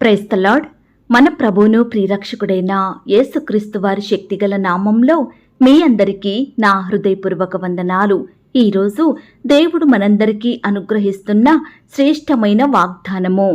Praise the Lord మన ప్రభువును ప్రియరక్షకుడైన యేసుక్రీస్తు వారి శక్తిగల నామంలో మీ అందరికీ నా హృదయపూర్వక వందనాలు. ఈరోజు దేవుడు మనందరికీ అనుగ్రహిస్తున్న శ్రేష్టమైన వాగ్దానము.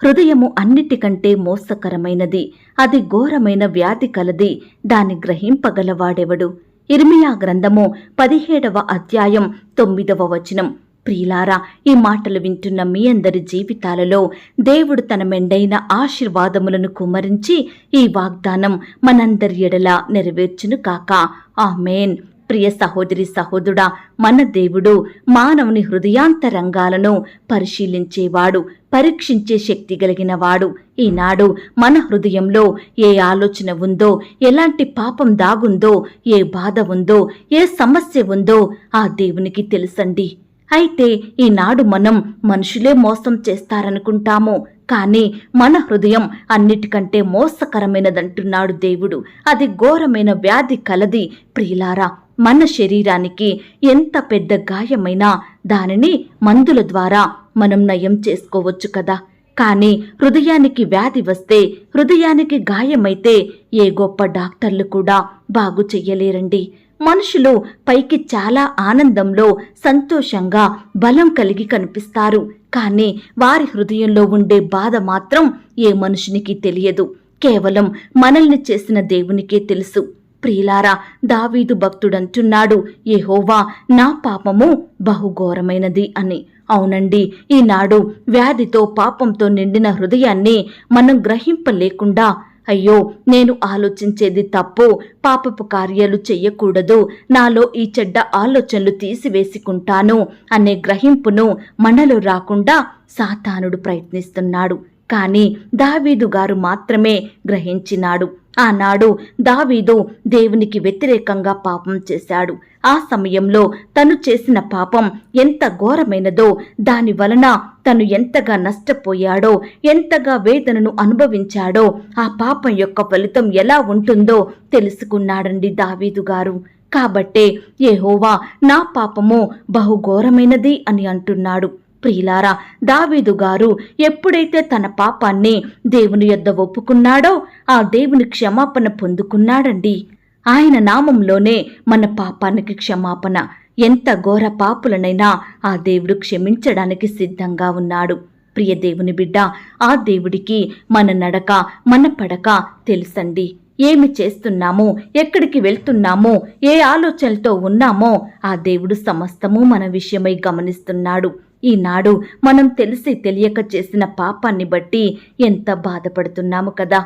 హృదయము అన్నిటికంటే మోసకరమైనది అది ఘోరమైన వ్యాధి కలది దాన్ని గ్రహింపగలవాడెవడు? ఇర్మియా గ్రంథము పదిహేడవ అధ్యాయం తొమ్మిదవ వచనం. ప్రియులారా ఈ మాటలు వింటున్న మీ అందరి జీవితాలలో దేవుడు తన మెండైన ఆశీర్వాదములను కుమరించి ఈ వాగ్దానం మనందరి ఎడల నెరవేర్చును కాక. ఆమెన్. ప్రియ సహోదరి సహోదరుడా మన దేవుడు మానవుని హృదయాంతరంగాలను పరిశీలించేవాడు పరీక్షించే శక్తి కలిగినవాడు. ఈనాడు మన హృదయంలో ఏ ఆలోచన ఉందో ఎలాంటి పాపం దాగుందో ఏ బాధ ఉందో ఏ సమస్య ఉందో ఆ దేవునికి తెలుసండి. అయితే ఈనాడు మనం మనుషులే మోసం చేస్తారనుకుంటాము. కానీ మన హృదయం అన్నిటికంటే మోసకరమైనదంటున్నాడు దేవుడు. అది ఘోరమైన వ్యాధి కలది. ప్రియులారా మన శరీరానికి ఎంత పెద్ద గాయమైనా దానిని మందుల ద్వారా మనం నయం చేసుకోవచ్చు కదా. కానీ హృదయానికి వ్యాధి వస్తే హృదయానికి గాయమైతే ఏ గొప్ప డాక్టర్లు కూడా బాగు చెయ్యలేరండి. మనుషులు పైకి చాలా ఆనందంలో సంతోషంగా బలం కలిగి కనిపిస్తారు. కానీ వారి హృదయంలో ఉండే బాధ మాత్రం ఏ మనుషునికి తెలియదు. కేవలం మనల్ని చేసిన దేవునికే తెలుసు. ప్రియులారా దావీదు భక్తుడంటున్నాడు ఏహోవా నా పాపము బహుఘోరమైనది అని. అవునండి ఈనాడు వ్యాధితో పాపంతో నిండిన హృదయాన్ని మనం గ్రహింపలేకుండా అయ్యో నేను ఆలోచించేది తప్పు. పాపపు కార్యాలు చెయ్యకూడదు. నాలో ఈ చెడ్డ ఆలోచనలు తీసివేసుకుంటాను అనే గ్రహింపును మనలో రాకుండా సాతానుడు ప్రయత్నిస్తున్నాడు. కానీ దావీదు గారు మాత్రమే గ్రహించినాడు. ఆనాడు దావీదు దేవునికి వ్యతిరేకంగా పాపం చేశాడు. ఆ సమయంలో తను చేసిన పాపం ఎంత ఘోరమైనదో దాని వలన తను ఎంతగా నష్టపోయాడో ఎంతగా వేదనను అనుభవించాడో ఆ పాపం యొక్క ఫలితం ఎలా ఉంటుందో తెలుసుకున్నాడండి దావీదు గారు. కాబట్టే ఏహోవా నా పాపము బహుఘోరమైనది అని అంటున్నాడు. ప్రియులారా దావీదు గారు ఎప్పుడైతే తన పాపాన్ని దేవుని యొద్ద ఒప్పుకున్నాడో ఆ దేవుని క్షమాపణ పొందుకున్నాడండి. ఆయన నామంలోనే మన పాపానికి క్షమాపణ. ఎంత ఘోర పాపులనైనా ఆ దేవుడు క్షమించడానికి సిద్ధంగా ఉన్నాడు. ప్రియ దేవుని బిడ్డ ఆ దేవుడికి మన నడక మన పడక తెలుసండి. ఏమి చేస్తున్నామో ఎక్కడికి వెళ్తున్నామో ఏ ఆలోచనలతో ఉన్నామో ఆ దేవుడు సమస్తము మన విషయమై గమనిస్తున్నాడు. ఈనాడు మనం తెలిసి తెలియక చేసిన పాపాన్ని బట్టి ఎంత బాధపడుతున్నాము కదా.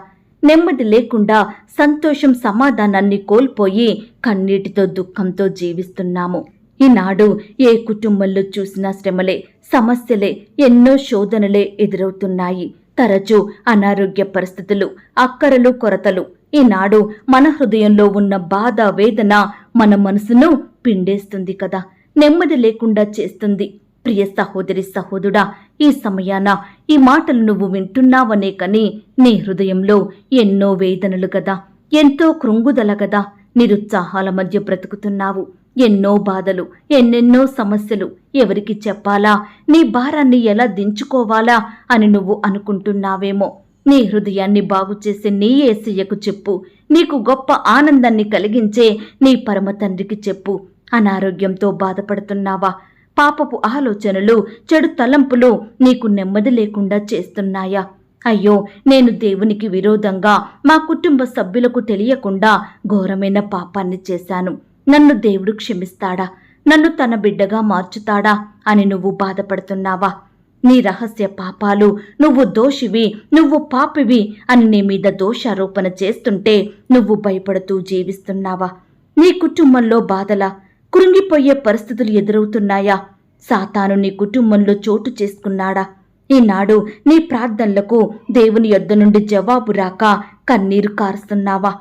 నెమ్మది లేకుండా సంతోషం సమాధానాన్ని కోల్పోయి కన్నీటితో దుఃఖంతో జీవిస్తున్నాము. ఈనాడు ఏ కుటుంబంలో చూసినా శ్రమలే సమస్యలే ఎన్నో శోధనలే ఎదురవుతున్నాయి. తరచూ అనారోగ్య పరిస్థితులు అక్కరలు కొరతలు. ఈనాడు మన హృదయంలో ఉన్న బాధ వేదన మన మనసును పిండేస్తుంది కదా. నెమ్మది లేకుండా చేస్తుంది. ప్రియ సహోదరి సహోదుడా ఈ సమయాన ఈ మాటలు నువ్వు వింటున్నావనే కని నీ హృదయంలో ఎన్నో వేదనలు కదా ఎంతో కృంగుదల కదా నిరుత్సాహాల మధ్య బ్రతుకుతున్నావు. ఎన్నో బాధలు ఎన్నెన్నో సమస్యలు ఎవరికి చెప్పాలా నీ భారాన్ని ఎలా దించుకోవాలా అని నువ్వు అనుకుంటున్నావేమో. నీ హృదయాన్ని బాగు చేసే నీ ఏసయ్యకు చెప్పు. నీకు గొప్ప ఆనందాన్ని కలిగించే నీ పరమ తండ్రికి చెప్పు. అనారోగ్యంతో బాధపడుతున్నావా? పాపపు ఆలోచనలు చెడు తలంపులు నీకు నెమ్మది లేకుండా చేస్తున్నాయా? అయ్యో నేను దేవునికి విరోధంగా మా కుటుంబ సభ్యులకు తెలియకుండా ఘోరమైన పాపాన్ని చేశాను. నన్ను దేవుడు క్షమిస్తాడా? నన్ను తన బిడ్డగా మార్చుతాడా అని నువ్వు బాధపడుతున్నావా? నీ రహస్య పాపాలు నువ్వు దోషివి నువ్వు పాపివి అని నీ మీద దోషారోపణ చేస్తుంటే నువ్వు భయపడుతూ జీవిస్తున్నావా? నీ కుటుంబంలో బాధల? కృంగిపోయే పరిస్థితులు ఎదురవుతున్నాయా? సాతాను నీ కుటుంబంలో చోటు చేసుకున్నాడా? ఈనాడు నీ ప్రార్థనలకు దేవుని యొద్ద నుండి జవాబు రాక కన్నీరు కారుస్తున్నావా?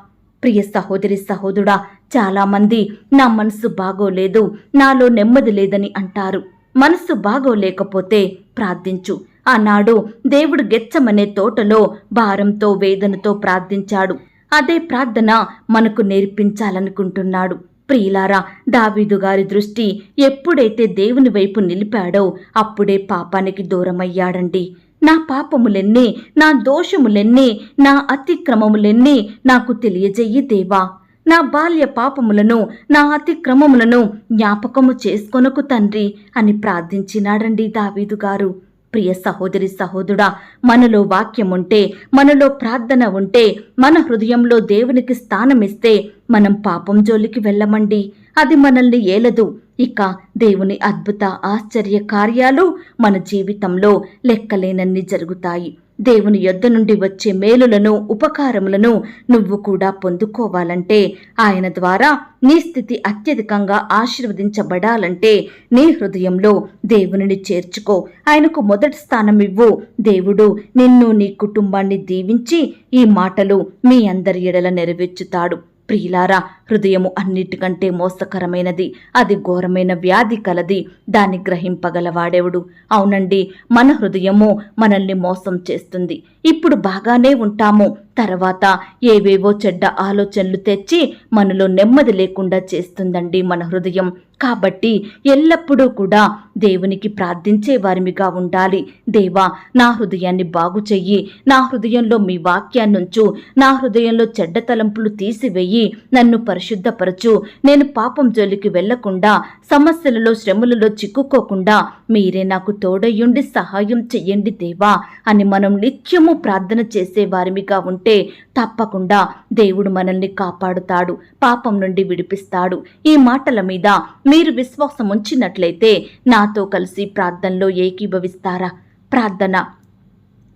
ప్రియ సహోదరి సహోదరుడా చాలామంది నా మనసు బాగోలేదు నాలో నెమ్మది లేదని అంటారు. మనసు బాగోలేకపోతే ప్రార్థించు. ఆనాడు దేవుడు గెచ్చమనే తోటలో భారంతో వేదనతో ప్రార్థించాడు. అదే ప్రార్థన మనకు నేర్పించాలనుకుంటున్నాడు. ప్రియులారా దావీదు గారి దృష్టి ఎప్పుడైతే దేవుని వైపు నిలిపాడో అప్పుడే పాపానికి దూరమయ్యాడండి. నా పాపములెన్నే నా దోషములెన్నే నా అతిక్రమములెన్నే నాకు తెలియజేయి దేవా. నా బాల్య పాపములను నా అతిక్రమములను జ్ఞాపకము చేసుకొనకు తండ్రి అని ప్రార్థించినాడండి దావీదు గారు. ప్రియ సహోదరి సహోదరుడా మనలో వాక్యం ఉంటే మనలో ప్రార్థన ఉంటే మన హృదయంలో దేవునికి స్థానమిస్తే మనం పాపం జోలికి వెళ్ళమండి. అది మనల్ని ఏలదు. ఇక దేవుని అద్భుత ఆశ్చర్య కార్యాలు మన జీవితంలో లెక్కలేనన్ని జరుగుతాయి. దేవుని యొద్ద నుండి వచ్చే మేలులను ఉపకారములను నువ్వు కూడా పొందుకోవాలంటే ఆయన ద్వారా నీ స్థితి అత్యధికంగా ఆశీర్వదించబడాలంటే నీ హృదయంలో దేవునిని చేర్చుకో. ఆయనకు మొదటి స్థానం ఇవ్వు. దేవుడు నిన్ను నీ కుటుంబాన్ని దీవించి ఈ మాటలు మీ అందరి ఎడల నెరవేర్చుతాడు. ప్రియులారా హృదయము అన్నిటికంటే మోసకరమైనది అది ఘోరమైన వ్యాధి కలది దాన్ని గ్రహింపగలవాడేవుడు? అవునండి మన హృదయము మనల్ని మోసం చేస్తుంది. ఇప్పుడు బాగానే ఉంటాము తర్వాత ఏవేవో చెడ్డ ఆలోచనలు తెచ్చి మనలో నెమ్మది లేకుండా చేస్తుందండి మన హృదయం. కాబట్టి ఎల్లప్పుడూ కూడా దేవునికి ప్రార్థించే వారిమిగా ఉండాలి. దేవా నా హృదయాన్ని బాగు చెయ్యి. నా హృదయంలో మీ వాక్యాన్నుంచు. నా హృదయంలో చెడ్డ తలంపులు తీసివేయి. నన్ను పరిశుద్ధపరచు. నేను పాపం జోలికి వెళ్ళకుండా సమస్యలలో శ్రమలలో చిక్కుకోకుండా మీరే నాకు తోడయ్యుండి సహాయం చెయ్యండి దేవా. అని మనం నిత్యము ప్రార్థన చేసే వారిమిగా ఉంటే తప్పకుండా దేవుడు మనల్ని కాపాడుతాడు. పాపం నుండి విడిపిస్తాడు. ఈ మాటల మీద మీరు విశ్వాసం ఉంచినట్లయితే నాతో కలిసి ప్రార్థనలో ఏకీభవిస్తారా? ప్రార్థన.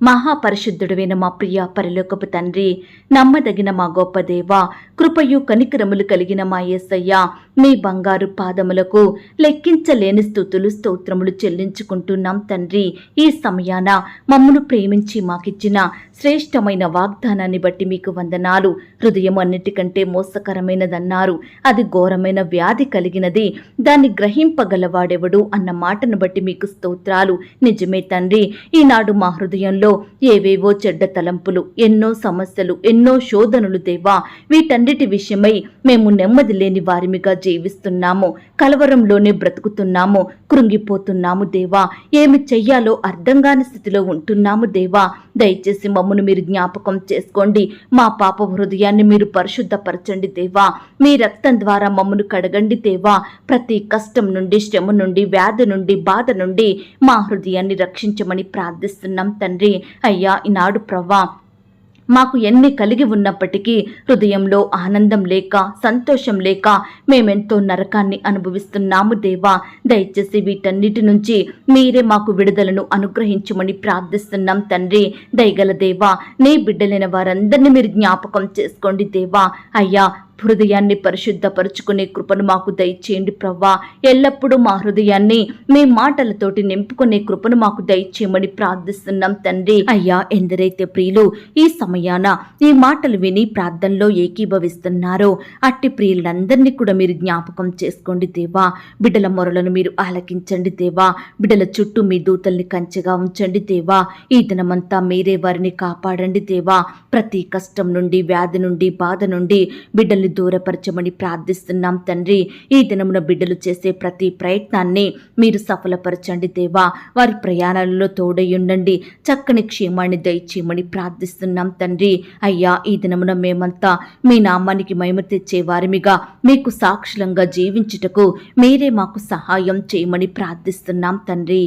మహాపరిశుద్ధుడువైన మా ప్రియ పరిలోకపు తండ్రి నమ్మదగిన మా గొప్ప దేవ కృపయు కనికరములు కలిగిన మా యేసయ్య మీ బంగారు పాదములకు లెక్కించలేని స్థుతులు స్తోత్రములు చెల్లించుకుంటున్నాం తండ్రి. ఈ సమయాన మమ్మను ప్రేమించి మాకిచ్చిన శ్రేష్టమైన వాగ్దానాన్ని బట్టి మీకు వందనాలు. హృదయం అన్నిటికంటే మోసకరమైనదన్నారు. అది ఘోరమైన వ్యాధి కలిగినది. దాన్ని గ్రహింపగలవాడెవడు అన్న మాటను బట్టి మీకు స్తోత్రాలు. నిజమే తండ్రి ఈనాడు మా హృదయంలో ఏవేవో చెడ్డ తలంపులు ఎన్నో సమస్యలు ఎన్నో శోధనలు దేవా. వీటన్నిటి విషయమై మేము నెమ్మది లేని వారిమిగా జీవిస్తున్నాము. కలవరంలోనే బ్రతుకుతున్నాము. కృంగిపోతున్నాము దేవా. ఏమి చెయ్యాలో అర్థం కాని స్థితిలో ఉంటున్నాము దేవా. దయచేసి మమ్మను మీరు జ్ఞాపకం చేసుకోండి. మా పాప హృదయాన్ని మీరు పరిశుద్ధపరచండి దేవా. మీ రక్తం ద్వారా మమ్మను కడగండి దేవా. ప్రతి కష్టం నుండి శ్రమ నుండి వ్యాధి నుండి బాధ నుండి మా హృదయాన్ని రక్షించమని ప్రార్థిస్తున్నాం తండ్రి. అయ్యా ఈనాడు ప్రవ్వా మాకు ఎన్ని కలిగి ఉన్నప్పటికీ హృదయంలో ఆనందం లేక సంతోషం లేక మేమెంతో నరకాన్ని అనుభవిస్తున్నాము దేవా. దయచేసి వీటన్నిటి నుంచి మీరే మాకు విడుదలను అనుగ్రహించమని ప్రార్థిస్తున్నాం తండ్రి. దయగల దేవా నీ బిడ్డలైన వారందరినీ మీరు జ్ఞాపకం చేసుకోండి దేవా. అయ్యా హృదయాన్ని పరిశుద్ధపరుచుకునే కృపను మాకు దయచేయండి ప్రవ్వా. ఎల్లప్పుడూ మా హృదయాన్ని మీ మాటలతోటి నింపుకునే కృపను మాకు దయచేయమని ప్రార్థిస్తున్నాం తండ్రి. అయ్యా ఎందరైతే ప్రియులు ఈ సమయాన ఈ మాటలు విని ప్రార్థనలో ఏకీభవిస్తున్నారో అట్టి ప్రియులందరినీ కూడా మీరు జ్ఞాపకం చేసుకోండి దేవా. బిడ్డల మొరలను మీరు ఆలకించండి దేవా. బిడ్డల చుట్టూ మీ దూతల్ని కంచెగా ఉంచండి దేవా. ఈ దినమంతా మీరే వారిని కాపాడండి దేవా. ప్రతి కష్టం నుండి వ్యాధి నుండి బాధ నుండి బిడ్డల్ని దూరపరచమని ప్రార్థిస్తున్నాం తండ్రి. ఈ దినమున బిడ్డలు చేసే ప్రతి ప్రయత్నాన్ని మీరు సఫలపరచండి దేవా. వారి ప్రయాణాలలో తోడై ఉండండి. చక్కని క్షేమాన్ని దయచేయమని ప్రార్థిస్తున్నాం తండ్రి. అయ్యా ఈ దినమున మేమంతా మీ నామానికి మహిమ తెచ్చే వారిమిగా మీకు సాక్షులంగా జీవించుటకు మీరే మాకు సహాయం చేయమని ప్రార్థిస్తున్నాం తండ్రి.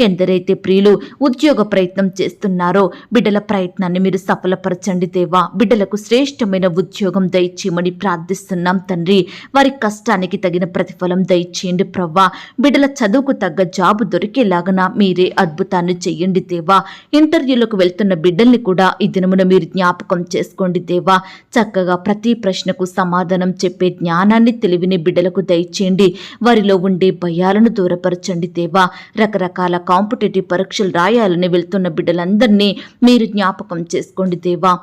ఎందరైతే ప్రియులు ఉద్యోగ ప్రయత్నం చేస్తున్నారో బిడ్డల ప్రయత్నాన్ని మీరు సఫలపరచండి దేవా. బిడ్డలకు శ్రేష్టమైన ఉద్యోగం దయచేయమని ప్రార్థిస్తున్నాం తండ్రి. వారి కష్టానికి తగిన ప్రతిఫలం దయచేయండి ప్రవ్వా. బిడ్డల చదువుకు తగ్గ జాబు దొరికేలాగన మీరే అద్భుతాన్ని చెయ్యండి దేవా. ఇంటర్వ్యూలకు వెళ్తున్న బిడ్డల్ని కూడా ఈ దినమున మీరు జ్ఞాపకం చేసుకోండి దేవా. చక్కగా ప్రతి ప్రశ్నకు సమాధానం చెప్పే జ్ఞానాన్ని తెలివిని బిడ్డలకు దయచేయండి. వారిలో ఉండే భయాలను దూరపరచండి దేవా. రకరకాల కాంపిటేటివ్ పరీక్షలు రాయాలని వెళ్తున్న బిడ్డలందరినీ మీరు జ్ఞాపకం చేసుకోండి దేవా.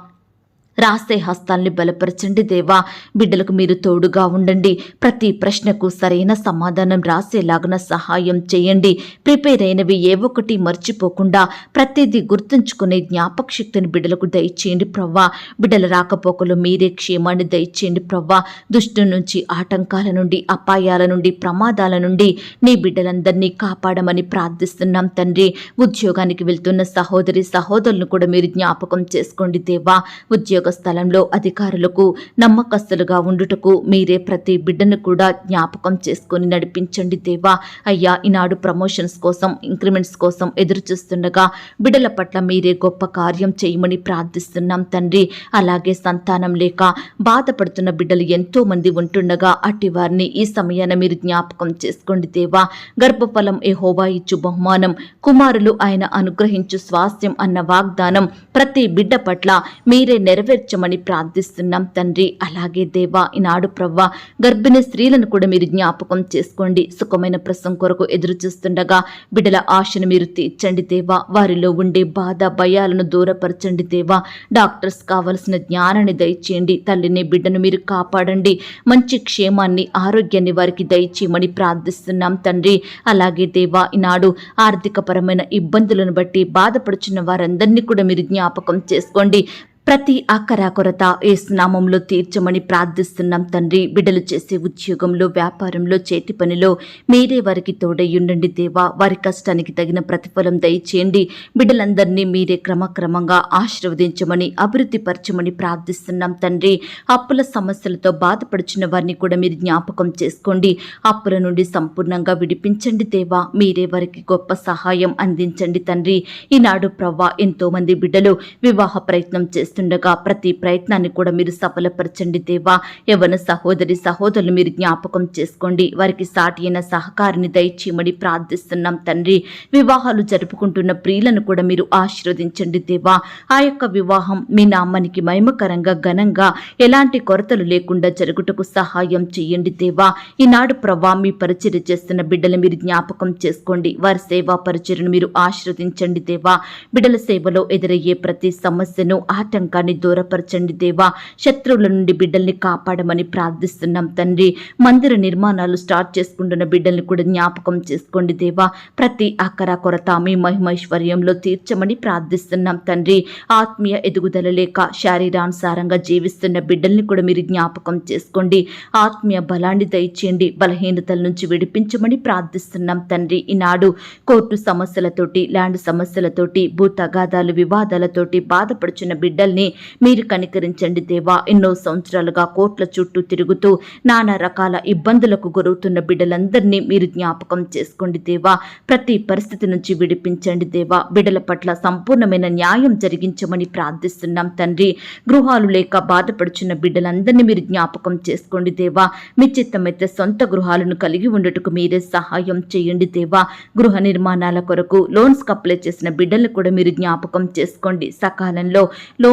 రాసే హస్తాల్ని బలపరచండి దేవా. బిడ్డలకు మీరు తోడుగా ఉండండి. ప్రతి ప్రశ్నకు సరైన సమాధానం రాసేలాగున సహాయం చేయండి. ప్రిపేర్ అయినవి ఏ ఒక్కటి మర్చిపోకుండా ప్రతిదీ గుర్తుంచుకునే జ్ఞాపక శక్తిని బిడ్డలకు దయచేయండి ప్రవ్వా. బిడ్డల రాకపోకలు మీరే క్షేమాన్ని దయచేయండి ప్రవ్వా. దుష్టు నుంచి ఆటంకాల నుండి అపాయాల నుండి ప్రమాదాల నుండి నీ బిడ్డలందరినీ కాపాడమని ప్రార్థిస్తున్నాం తండ్రి. ఉద్యోగానికి వెళ్తున్న సహోదరి సహోదరులను కూడా మీరు జ్ఞాపకం చేసుకోండి దేవా. ఉద్యోగ స్థలంలో అధికారులకు నమ్మకస్తులుగా ఉండుటకు మీరే ప్రతి బిడ్డను కూడా జ్ఞాపకం చేసుకొని నడిపించండి దేవా. అయ్యా ఈనాడు ప్రమోషన్స్ కోసం ఇంక్రిమెంట్స్ కోసం ఎదురు చూస్తుండగా బిడ్డల పట్ల మీరే గొప్ప కార్యం చేయమని ప్రార్థిస్తున్నాం తండ్రి. అలాగే సంతానం లేక బాధపడుతున్న బిడ్డలు ఎంతో మంది ఉంటుండగా అట్టి వారిని ఈ సమయాన మీరు జ్ఞాపకం చేసుకోండి దేవా. గర్భఫలం ఏ హోవా ఇచ్చు బహుమానం. కుమారులు ఆయన అనుగ్రహించు స్వాస్థ్యం అన్న వాగ్దానం ప్రతి బిడ్డ పట్ల మీరే నెరవేర్చమని ప్రార్థిస్తున్నాం తండ్రి. అలాగే దేవా ఈనాడు ప్రవ్వ గర్భిణీ స్త్రీలను కూడా మీరు జ్ఞాపకం చేసుకోండి. సుఖమైన ప్రసం కొరకు ఎదురు చూస్తుండగా బిడ్డల ఆశను మీరు తీర్చండి దేవా. వారిలో ఉండే బాధ భయాలను దూరపరచండి దేవా. డాక్టర్స్ కావలసిన జ్ఞానాన్ని దయచేయండి. తల్లిని బిడ్డను మీరు కాపాడండి. మంచి క్షేమాన్ని ఆరోగ్యాన్ని వారికి దయచేయమని ప్రార్థిస్తున్నాం తండ్రి. అలాగే దేవా ఈనాడు ఆర్థికపరమైన ఇబ్బందులను బట్టి బాధపడుచున్న వారందరినీ కూడా మీరు జ్ఞాపకం చేసుకోండి. ప్రతి అక్కరా కొరత ఏ స్నామంలో తీర్చమని ప్రార్థిస్తున్నాం తండ్రి. బిడ్డలు చేసే ఉద్యోగంలో వ్యాపారంలో చేతి పనిలో మీరే వారికి తోడయ్యుండండి దేవా. వారి కష్టానికి తగిన ప్రతిఫలం దయచేయండి. బిడ్డలందరినీ మీరే క్రమక్రమంగా ఆశీర్వదించమని అభివృద్ధి పరచమని ప్రార్థిస్తున్నాం తండ్రి. అప్పుల సమస్యలతో బాధపడుచున్న వారిని కూడా మీరు జ్ఞాపకం చేసుకోండి. అప్పుల నుండి సంపూర్ణంగా విడిపించండి దేవా. మీరే వారికి గొప్ప సహాయం అందించండి తండ్రి. ఈనాడు ప్రవ్వా ఎంతోమంది బిడ్డలు వివాహ ప్రయత్నం చేస్తుండగా ప్రతి ప్రయత్నాన్ని కూడా మీరు సఫలపరచండి దేవా. యవన సహోదరి సహోదరులు మీరు జ్ఞాపకం చేసుకోండి. వారికి సాటి అయిన సహకారిని దయచేయమని ప్రార్థిస్తున్నాం తండ్రి. వివాహాలు జరుపుకుంటున్న ప్రియులను కూడా మీరు ఆశీర్వదించండి దేవా. ఆ యొక్క వివాహం మీ నామానికి మహిమకరంగా ఘనంగా ఎలాంటి కొరతలు లేకుండా జరుగుటకు సహాయం చేయండి దేవా. ఈనాడు ప్రభా మీ పరిచర్య చేస్తున్న బిడ్డలు మీరు జ్ఞాపకం చేసుకోండి. వారి సేవా పరిచర్యను మీరు ఆశీర్వదించండి దేవా. బిడ్డల సేవలో ఎదురయ్యే ప్రతి సమస్యను ఆటంకాన్ని దూరపరచండి దేవా. శత్రువుల నుండి బిడ్డల్ని కాపాడమని ప్రార్థిస్తున్నాం తండ్రి. మందిర నిర్మాణాలు స్టార్ట్ చేసుకుంటున్న బిడ్డల్ని కూడా జ్ఞాపకం చేసుకోండి దేవా. ప్రతి అక్కర కొరత మీ మహిమైశ్వర్యంలో తీర్చమని ప్రార్థిస్తున్నాం తండ్రి. ఆత్మీయ ఎదుగుదల లేక శారీరానుసారంగా జీవిస్తున్న బిడ్డల్ని కూడా మీరు జ్ఞాపకం చేసుకోండి. ఆత్మీయ బలాన్ని దయచేయండి. బలహీనతల నుంచి విడిపించమని ప్రార్థిస్తున్నాం తండ్రి. ఈనాడు కోర్టు సమస్యలతోటి ల్యాండ్ సమస్యలతోటి భూ తగాదాలు వివాదాలతోటి బాధపడుచున్న బిడ్డలు బిడ్డల్ని మీరు కనికరించండి దేవా. ఎన్నో సంవత్సరాలుగా కోట్ల చుట్టూ తిరుగుతూ నానా రకాల ఇబ్బందులకు గురవుతున్న బిడ్డలందరినీ మీరు జ్ఞాపకం చేసుకోండి దేవా. ప్రతి పరిస్థితి నుంచి విడిపించండి దేవా. బిడ్డల పట్ల సంపూర్ణమైన న్యాయం జరిగించమని ప్రార్థిస్తున్నాం తండ్రి. గృహాలు లేక బాధపడుచున్న బిడ్డలందరినీ మీరు జ్ఞాపకం చేసుకోండి దేవా. మీ చిత్తమైతే సొంత గృహాలను కలిగి ఉండటకు మీరే సహాయం చేయండి దేవా. గృహ నిర్మాణాల కొరకు లోన్స్ అప్లై చేసిన బిడ్డలను కూడా మీరు జ్ఞాపకం చేసుకోండి. సకాలంలో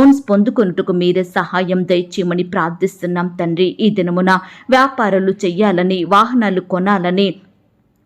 లోన్స్ పొందుకొనుటకు మీరే సహాయం దయచేయమని ప్రార్థిస్తున్నాం తండ్రి. ఈ దినమున వ్యాపారాలు చెయ్యాలని వాహనాలు కొనాలని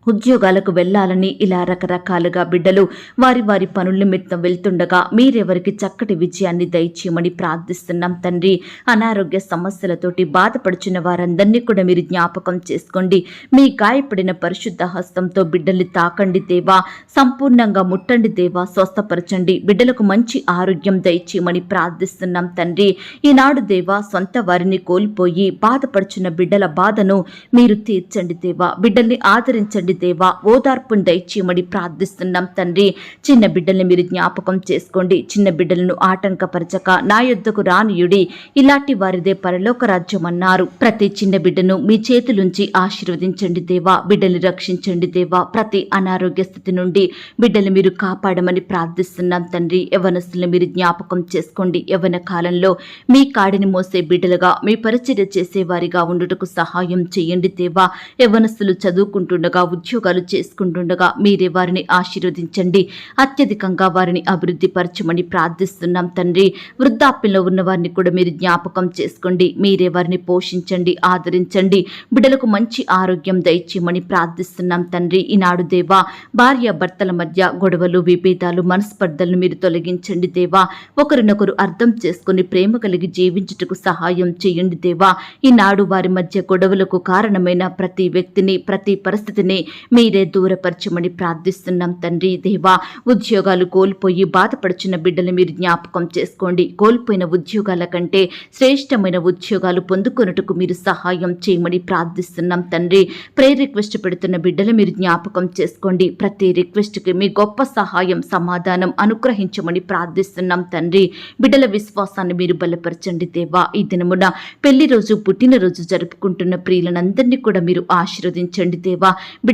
ఉద్యోగాలకు వెళ్ళాలని ఇలా రకరకాలుగా బిడ్డలు వారి వారి పనుల నిమిత్తం వెళ్తుండగా మీరెవరికి చక్కటి విజయాన్ని దయచేయమని ప్రార్థిస్తున్నాం తండ్రి. అనారోగ్య సమస్యలతోటి బాధపడుచున్న వారందరినీ కూడా మీరు జ్ఞాపకం చేసుకోండి. మీ గాయపడిన పరిశుద్ధ హస్తంతో బిడ్డల్ని తాకండి దేవా. సంపూర్ణంగా ముట్టండి దేవా. స్వస్థపరచండి. బిడ్డలకు మంచి ఆరోగ్యం దయచేయమని ప్రార్థిస్తున్నాం తండ్రి. ఈనాడు దేవా సొంత వారిని కోల్పోయి బాధపడుచున్న బిడ్డల బాధను మీరు తీర్చండి దేవా. బిడ్డల్ని ఆదరించండి దేవా ఓదార్పును దయచేయమని ప్రార్థిస్తున్నాం తండ్రి. చిన్న బిడ్డల్ని మీరు జ్ఞాపకం చేసుకోండి. చిన్న బిడ్డలను ఆటంకపరచక నా యుద్ధకు రానియుడి. ఇలాంటి వారిదే పరలోక రాజ్యం అన్నారు ప్రతి చిన్న బిడ్డను మీ చేతులుంచి ఆశీర్వదించండి దేవా. బిడ్డల్ని రక్షించండి దేవా. ప్రతి అనారోగ్య స్థితి నుండి బిడ్డలు మీరు కాపాడమని ప్రార్థిస్తున్నాం తండ్రి. యవనస్తులను మీరు జ్ఞాపకం చేసుకోండి. యవన కాలంలో మీ కాడిని మోసే బిడ్డలుగా మీ పరిచర్య చేసేవారిగా ఉండుటకు సహాయం చేయండి దేవా. యవనస్తులు చదువుకుంటుండగా ఉద్యోగాలు చేసుకుంటుండగా మీరే వారిని ఆశీర్వదించండి. అత్యధికంగా వారిని అభివృద్ధి పరచమని ప్రార్థిస్తున్నాం తండ్రి. వృద్ధాప్యంలో ఉన్న వారిని కూడా మీరు జ్ఞాపకం చేసుకోండి. మీరే వారిని పోషించండి ఆదరించండి. బిడ్డలకు మంచి ఆరోగ్యం దయచేయమని ప్రార్థిస్తున్నాం తండ్రి. ఈనాడు దేవా భార్య భర్తల మధ్య గొడవలు విభేదాలు మనస్పర్ధలను మీరు తొలగించండి దేవా. ఒకరినొకరు అర్థం చేసుకుని ప్రేమ కలిగి జీవించుటకు సహాయం చేయండి దేవా. ఈనాడు వారి మధ్య గొడవలకు కారణమైన ప్రతి వ్యక్తిని ప్రతి పరిస్థితిని మీరే దూరపరచమని ప్రార్థిస్తున్నాం తండ్రి దేవా. ఉద్యోగాలు కోల్పోయి బాధపడుచున్న బిడ్డలు మీరు జ్ఞాపకం చేసుకోండి. కోల్పోయిన ఉద్యోగాల కంటే శ్రేష్టమైన ఉద్యోగాలు పొందుకొనుటకు మీరు సహాయం చేయమని ప్రార్థిస్తున్నాం తండ్రి. ప్రే రిక్వెస్ట్ పెడుతున్న బిడ్డలు మీరు జ్ఞాపకం చేసుకోండి. ప్రతి రిక్వెస్ట్కి మీ గొప్ప సహాయం సమాధానం అనుగ్రహించమని ప్రార్థిస్తున్నాం తండ్రి. బిడ్డల విశ్వాసాన్ని మీరు బలపరచండి దేవా. ఈ దినమున పెళ్ళి రోజు పుట్టినరోజు జరుపుకుంటున్న ప్రియులనందరినీ కూడా మీరు ఆశీర్వదించండి దేవా.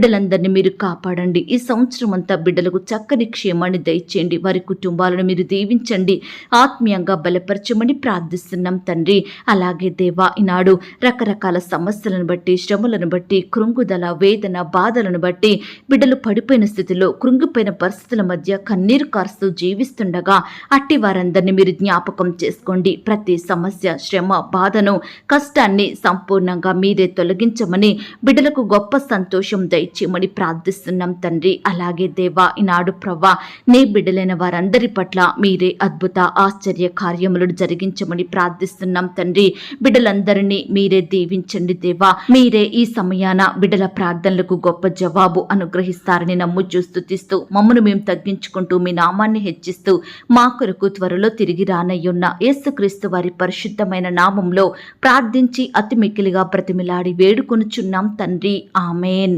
బిడ్డలందరినీ మీరు కాపాడండి. ఈ సంవత్సరం అంతా బిడ్డలకు చక్కని క్షేమాన్ని దయచేయండి. వారి కుటుంబాలను మీరు దీవించండి. ఆత్మీయంగా బలపరచమని ప్రార్థిస్తున్నాం తండ్రి. అలాగే దేవా ఈనాడు రకరకాల సమస్యలను బట్టి శ్రమలను బట్టి కృంగుదల వేదన బాధలను బట్టి బిడ్డలు పడిపోయిన స్థితిలో కృంగిపోయిన పరిస్థితుల మధ్య కన్నీరు కారుస్తూ జీవిస్తుండగా అట్టి వారందరినీ మీరు జ్ఞాపకం చేసుకోండి. ప్రతి సమస్య శ్రమ బాధను కష్టాన్ని సంపూర్ణంగా మీరే తొలగించమని బిడ్డలకు గొప్ప సంతోషం దయచేయమని ప్రార్థిస్తున్నాం తండ్రి. అలాగే దేవా ఈనాడు ప్రవ్వా నీ బిడ్డలైన వారందరి పట్ల మీరే అద్భుత ఆశ్చర్య కార్యములను జరిగించమని ప్రార్థిస్తున్నాం తండ్రి. బిడ్డలందరినీ మీరే దీవించండి దేవా. మీరే ఈ సమయాన బిడ్డల ప్రార్థనలకు గొప్ప జవాబు అనుగ్రహిస్తారని నమ్ము చూస్తుతిస్తూ మమ్మను మేము తగ్గించుకుంటూ మీ నామాన్ని హెచ్చిస్తూ మా కొరకు త్వరలో తిరిగి రానయ్యున్న యేసుక్రీస్తు వారి పరిశుద్ధమైన నామంలో ప్రార్థించి అతి మిక్కిలిగా ప్రతిమిలాడి వేడుకొనుచున్నాం తండ్రి. ఆమెన్.